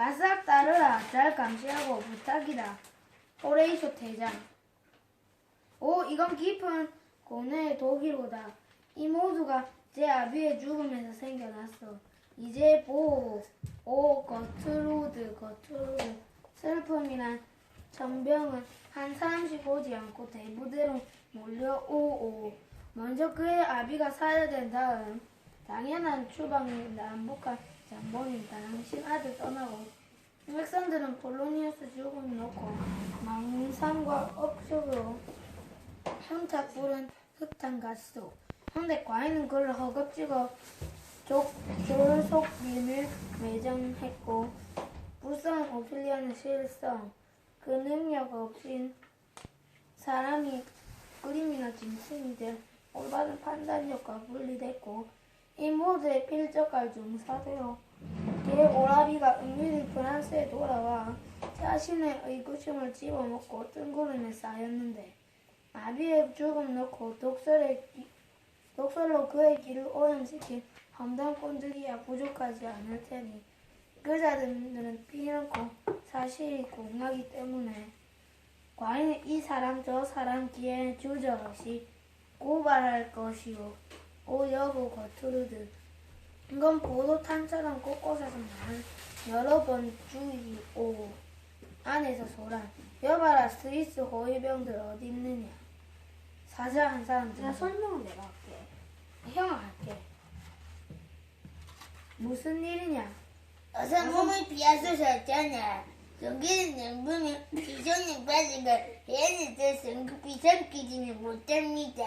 바싹 따르라. 잘 감시하고 부탁이다. 호레이쇼 대장. 오, 이건 깊은 고뇌의 독이로다. 이 모두가 제 아비의 죽음에서 생겨났어. 이제 보호. 오, 거트루드, 거트루드. 슬픔이란 전병은 한 사람씩 오지 않고 대부대로 몰려오오. 먼저 그의 아비가 사여된 다음 당연한 추방이 남북한 장본인 당신 아들 떠나고 백성들은 폴로니우스 죽음 놓고 망상과 억측으로 현탁 부른 흑탕 갔소. 근데 과인은 그를 허겁지겁 족, 졸속 비밀 매장했고 불쌍한 오피리아는 실성 그 능력 없인 사람이 그림이나 짐승이 될 올바른 판단력과 분리됐고 이 모두의 필적할 중사되어 걔 오라비가 은밀히 프랑스에 돌아와 자신의 의구심을 집어먹고 뜬구름에 쌓였는데 아비의 죽음 놓고 독설의 기- 독설로 그의 길을 오염시킨 험담 꼰대기야 부족하지 않을 테니 그자들은 피해놓고 사실이 공하기 때문에 과연 이 사람 저 사람 기에 주저없이 고발할 것이오. 오 여보 거투르드. 이건 보도탄처럼 곳곳에서 나는 여러 번 주의오. 안에서 소란. 여봐라 스위스 호위병들 어디 있느냐. 사자한 사람들. 내가 설명은 내가 할게. 형아 할게. 무슨 일이냐? 어서 몸을 비하소서잖아. 여기는 냉분이 기존의 바지가 얘네들 성급히 삼키지는 못합니다.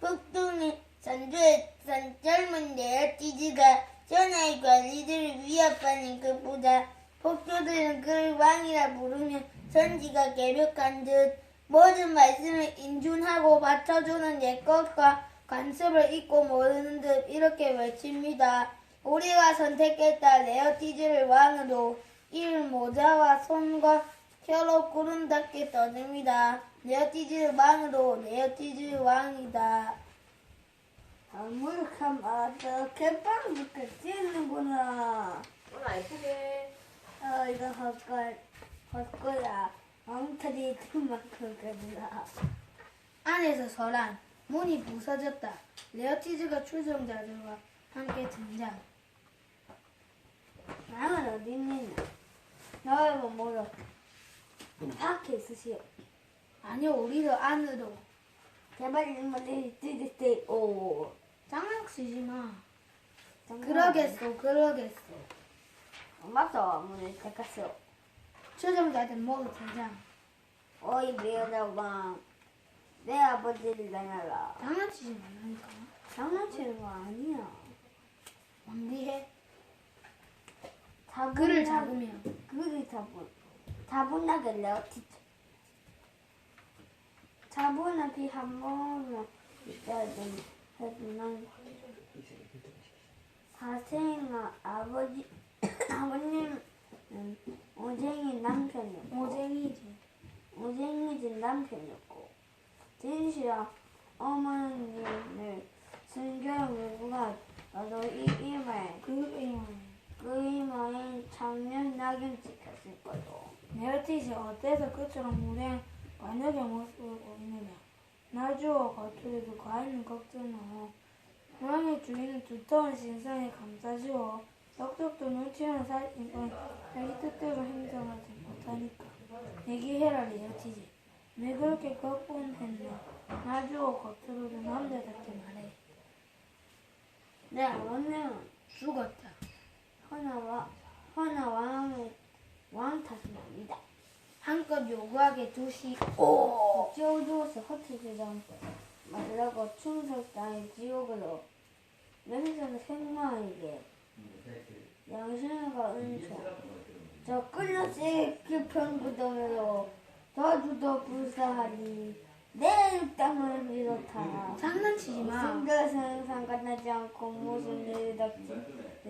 북동의 선조의 선 젊은 네어티즈가 전하의 관리들을 위협하는 것보다 폭도들은 그를 왕이라 부르면 선지가 개벽한 듯 모든 말씀을 인준하고 받쳐주는 내 것과 관습을 잊고 모르는 듯 이렇게 외칩니다. 우리가 선택했다 레어티즈를 왕으로 일 모자와 손과 혀로 구름답게 떠듭니다. 레어티즈 왕으로 레어티즈 왕이다. 아무렇게 말하다 개빵부터 찌는구나. 오늘 예쁘게 아 이거 헛걸 헛거야. 엉터리 그만큼까지나. 안에서 서란. 문이 부서졌다. 레어티즈가 추종자들과 함께 등장. 나는 어디 있느냐? 너희가 뭐로 밖에 있으시오. 아니요, 우리도 안으로. 제발 이모들이 찌듯이 장난치지 마. 정말. 그러겠소, 그러겠소. 맞아 문을 닫았어. 추종자들 모두 등장. 어이 미안하고 내 아버지를 내놔라. 장난치지 말라니까. 장난치는 거 아니야. 왕비해. 자본나- 그를 잡으면. 그를 잡은 자본하게 어티 자본하기 한 번은 있어야 되는 하지만 사생아 아버지 아버님 은 오쟁이 남편이었고 오쟁이지. 오쟁이진 남편이었고 진시야 어머니를 순결 누구가 나도 이 이마에 그. 그 이마에 작년 낙인 찍혔을 거요. 네어티즈 어때서 그처럼 무례한 관역의 모습을 보이느냐. 날 주어 거투리도 과인은 걱정하고 고양이 주인은 두터운 신상에 감싸지워 떡적도 눈치는 살인건 자기 뜻대로 행동하지 못하니까 얘기해라 리어티즈 왜 그렇게 걱분했나 날 주어 거투리도 남자답게 말해. 내 아버님은 죽었다. 허나 와 허나 왕의 왕 탓은 아니다. 한껏 요구하게 두시 지옥에서 허트지장 말라고 충석당의 지옥으로 명선 생마에게 양심과 은총 저 끌려지 깊은 구덩이로 더주도 불사하니 내 땅을 이렇다 장난치지 마. 무슨 것은 상관하지 않고 무슨 일이 닥치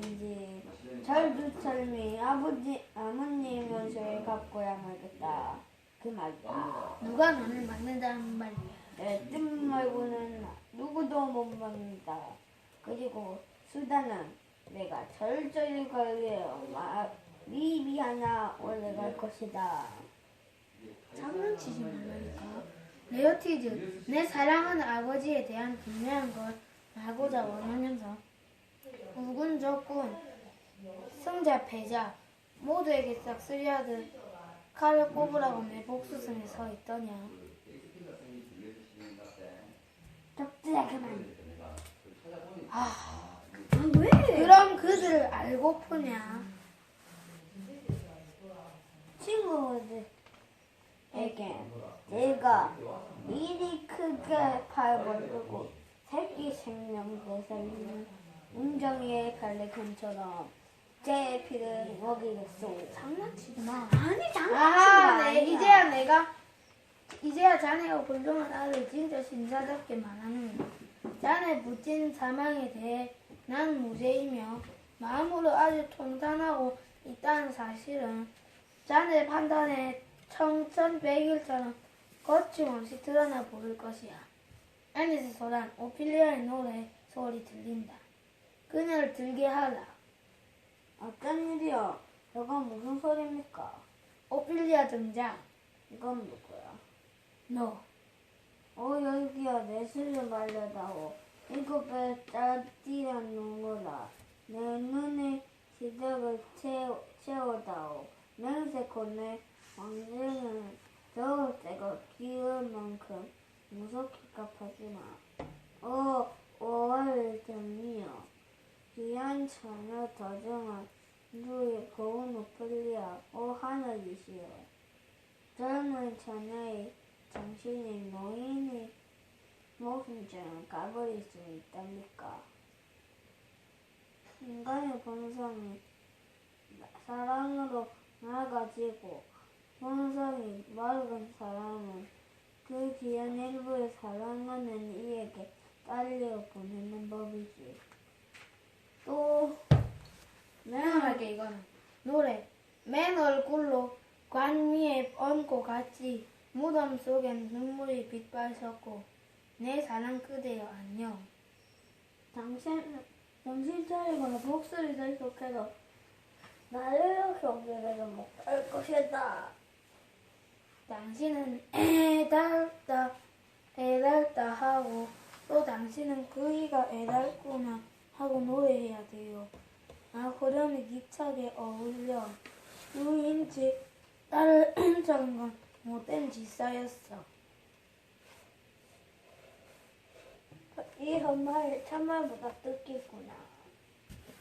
든지 절두철미 아버지 아버님 연세를 갖고 야 말겠다 그 말이야 누가 너를 막는다는 말이야 내 뜻 말고는 누구도 못 막는다 그리고 수단은 내가 철저히 관리해요. 말이 미하나 올라갈 것이다. 장난치지 말라니까. 레어티즈, 내 사랑하는 아버지에 대한 분명한 걸 알고자 원하면서 우군 적군, 승자 패자 모두에게 싹쓸이하듯 칼을 꼽으라고 내 복수성에 서 있더냐. 적들아 그만. 아, 왜? 그럼 그들을 알고프냐? 친구들에게 내가 이리 크게 팔벌리고 새끼 생명 되살리는 운정이의 갈래견처럼 제 피를 먹이겠소. 장난치지 마. 아니 아하, 네, 이제야 내가 이제야 자네가 훌륭한 아들 진짜 신사답게 말하는 자네 부친 사망에 대해 난 무죄이며 마음으로 아주 통탄하고 있다는 사실은 자네 판단에 청천백일처럼 거침없이 드러나 보일 것이야. 애니스 소란 오피리아의 노래 소리 들린다. 그녀를 들게 하라. 어떤 일이요? 이건 무슨 소리입니까? 오피리아 등장. 이건 누구야? 너. 어 여기야 내 술을 말려다오 이곳에 짜디란 눈거라 내 눈에 시작을 채워, 채워다오 맹세코 내 왕정은 더울 때가 기울 만큼 무섭게 갚아주마 어 오월 정이여 귀한 처녀 다정한 누의 고운 오플리아 오 하늘이시여 젊은 처녀의 당신이 노인의 목숨처럼 가버릴 수 있답니까? 인간의 본성이 사랑으로 나아가지고 본성이 맑은 사람은 그 귀한 일부를 사랑하는 이에게 딸려 보내는 법이지. 또 명함할게 이거는 노래. 맨 얼굴로 관 위에 얹고 같이 무덤 속엔 눈물이 빗발쳤고 내 사랑 그대여 안녕. 당신 정신 차리거나 목소리 들속해도 나를 이렇게 오기를 못할 것이다. 당신은 애달다 애달다 하고 또 당신은 그이가 애달구나 하고 노래해야 돼요 아 그러면 기차게 어울려 누인지 딸을 건 못된 짓사였어 이 험말 참말보다 뜻깊구나.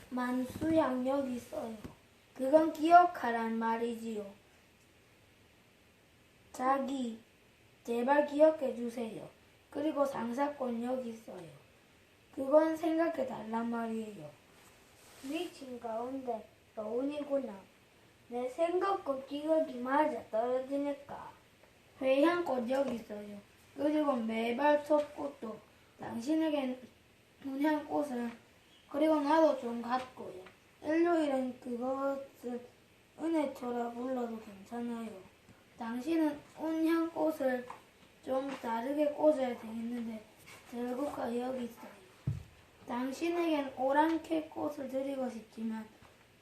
만수양력 있어요. 그건 기억하란 말이지요. 자기, 제발 기억해 주세요. 그리고 상사권 여기 있어요. 그건 생각해 달란 말이에요. 미친 가운데 여운이구나. 내 생각과 기억이 맞아 떨어지니까. 회향꽃 여기 있어요. 그리고 매발 톱 꽃도 당신에겐 문향 꽃을 그리고 나도 좀 갖고요. 일요일은 그것을 은혜초라 불러도 괜찮아요. 당신은 운향 꽃을 좀 다르게 꽂아야 되겠는데 들고가 여기 있어요. 당신에겐 오랑캐 꽃을 드리고 싶지만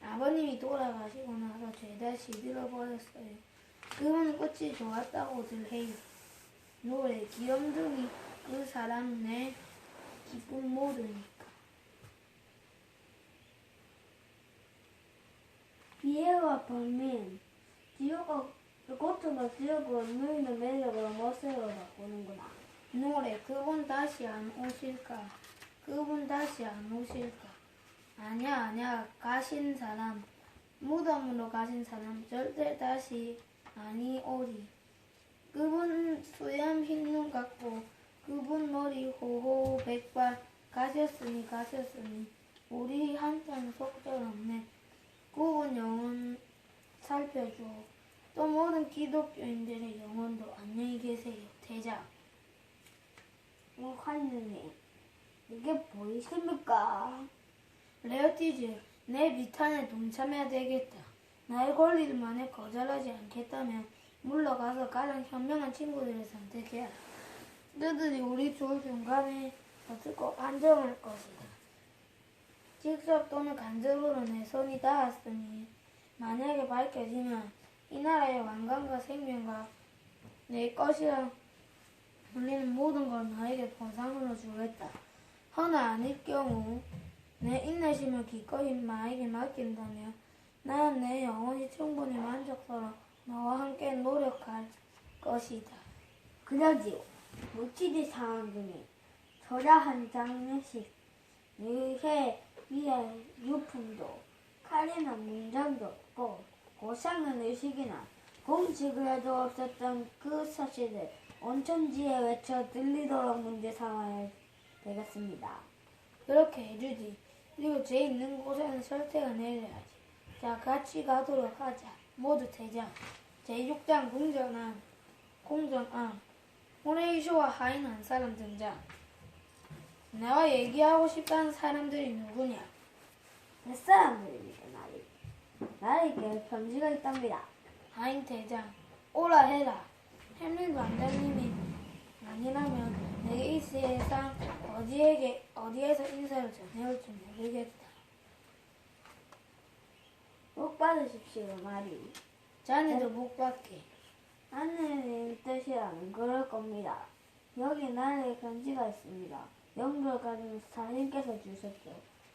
아버님이 돌아가시고 나서 죄다 시들어버렸어요. 그분 꽃이 좋았다고들 해요. 노래 귀염둥이 그 사람 내 기쁨 모르니까. 비애와 범민, 지옥과 고통과 지옥과 누이는 매력으로 멋으로 바꾸는구나. 노래 그분 다시 안 오실까? 그분 다시 안 오실까? 아니야 아니야 가신 사람 무덤으로 가신 사람 절대 다시 아니 오리. 그분 수염 흰눈 같고 그분 머리 호호 백발 가셨으니 가셨으니 우리 한참 속절없네. 그분 영혼 살펴줘. 또 모든 기독교인들의 영혼도 안녕히 계세요. 대작. 어, 하느님, 이게 보이십니까? 레어티즈, 내 비탄에 동참해야 되겠다. 나의 권리를 만약 거절하지 않겠다면 물러가서 가장 현명한 친구들을 선택해라. 그들이 우리 둘 중간에 어떻고 안정할 것이다. 직접 또는 간접으로 내 손이 닿았으니 만약에 밝혀지면 이 나라의 왕관과 생명과 내 것이라 불리는 모든 걸 너에게 보상으로 주겠다. 허나 아닐 경우 내 인내심을 기꺼이 나에게 맡긴다면 나는 내 영혼이 충분히 만족스러워 너와 함께 노력할 것이다. 그러지요. 무치리 상황 중에 절야 한 장면씩 의회 위에 유품도 칼이나 문장도 없고 고상은 의식이나 공식이라도 없었던 그 사실을 온천지에 외쳐 들리도록 문제 삼아야 되겠습니다. 그렇게 해주지. 그리고 죄 있는 곳에는 설태가 내려야지. 자, 같이 가도록 하자. 모두 대장. 제6장 공전함. 공전함. 호레이쇼와 하인 한 사람 등장. 나와 얘기하고 싶다는 사람들이 누구냐? 몇 사람들입니다, 나리. 나에게 편지가 있답니다. 하인 대장. 오라 해라. 햄린 왕자님이 아니라면 내게 이 세상 어디에게 어디에서 인사를 전해올지 모르겠다. 복 받으십시오, 나리. 자네도 못 받게. 하느님 뜻이라면 그럴 겁니다. 여기 나의 편지가 있습니다. 영도를 가진 사님께서 주셨죠.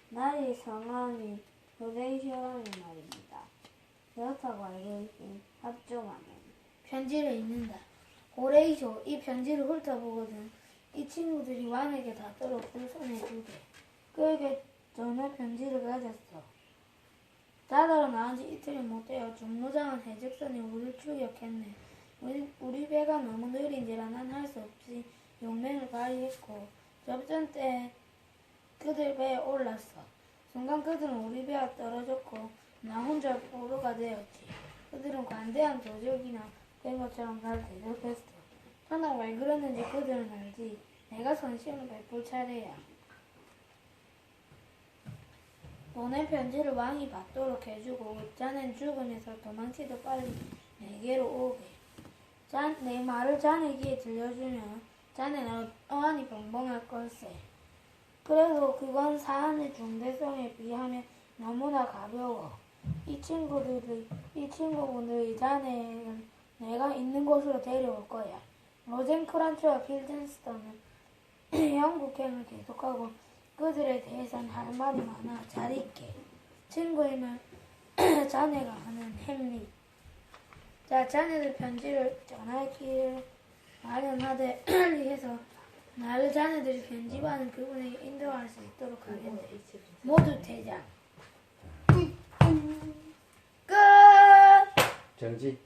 나의 성함이 도데이쇼라는 말입니다. 그렇다고 알고 있긴 합조만은 편지를 읽는다. 고레이쇼 이 편지를 훑어보거든. 이 친구들이 왕에게 닿도록 불손해주게. 그에게 전에 편지를 가졌어. 자다로 나온 지 이틀이 못 되어 중무장한 해적선이 우리를 추격했네. 우리, 우리 배가 너무 느린지라 난 할 수 없이 용맹을 발휘했고 접전 때 그들 배에 올랐어. 순간 그들은 우리 배와 떨어졌고 나 혼자 포로가 되었지. 그들은 관대한 도적이나 된 것처럼 날 대접했어. 하나 왜 그랬는지 그들은 알지. 내가 선심을 베풀 차례야. 보낸 편지를 왕이 받도록 해주고 자넨 죽음에서 도망치도 빨리 내게로 오게. 자, 내 말을 자네 귀에 들려주면 자네는 어안이 벙벙할 걸세. 그래도 그건 사안의 중대성에 비하면 너무나 가벼워. 이 친구들이, 이 친구분들이 자네를 내가 있는 곳으로 데려올 거야. 로젠 크란츠와 길든스턴은 영국행을 계속하고 그들에 대해서는 할 말이 많아. 잘 있게. 친구이면 자네가 하는 햄릿. 자, 자네들 편지를 전할 기회를 마련하되 해서 나를 자네들이 편집하는 그분에게 인도할 수 있도록 하겠네. 모두 대장. 끝! 정지.